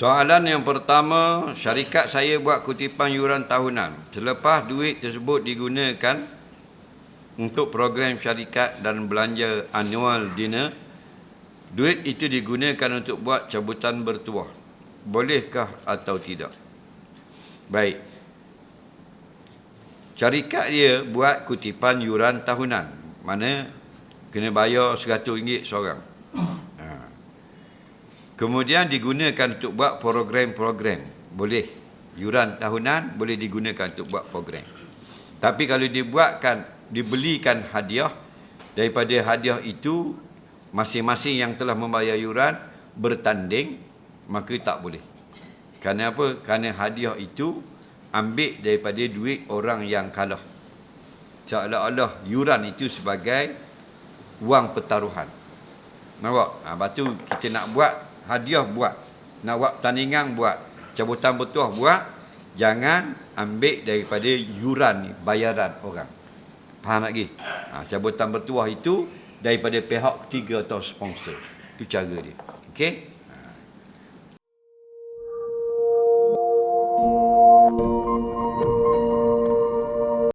Soalan yang pertama, syarikat saya buat kutipan yuran tahunan. Selepas duit tersebut digunakan untuk program syarikat dan belanja annual dinner, duit itu digunakan untuk buat cabutan bertuah. Bolehkah atau tidak? Baik. Syarikat dia buat kutipan yuran tahunan. Mana kena bayar RM100 seorang. Kemudian digunakan untuk buat program-program. Boleh. Yuran tahunan boleh digunakan untuk buat program. Tapi kalau dibuatkan, dibelikan hadiah, daripada hadiah itu, masing-masing yang telah membayar yuran bertanding, maka tak boleh. Kerana apa? Kerana hadiah itu ambil daripada duit orang yang kalah. Seolah-olah yuran itu sebagai wang pertaruhan. Nampak? Ha, lepas tu kita nak buat hadiah buat. Nak buat pertandingan buat. Cabutan bertuah buat. Jangan ambil daripada yuran bayaran orang. Faham lagi? Ha, cabutan bertuah itu daripada pihak ketiga atau sponsor. Itu cara dia. Okey?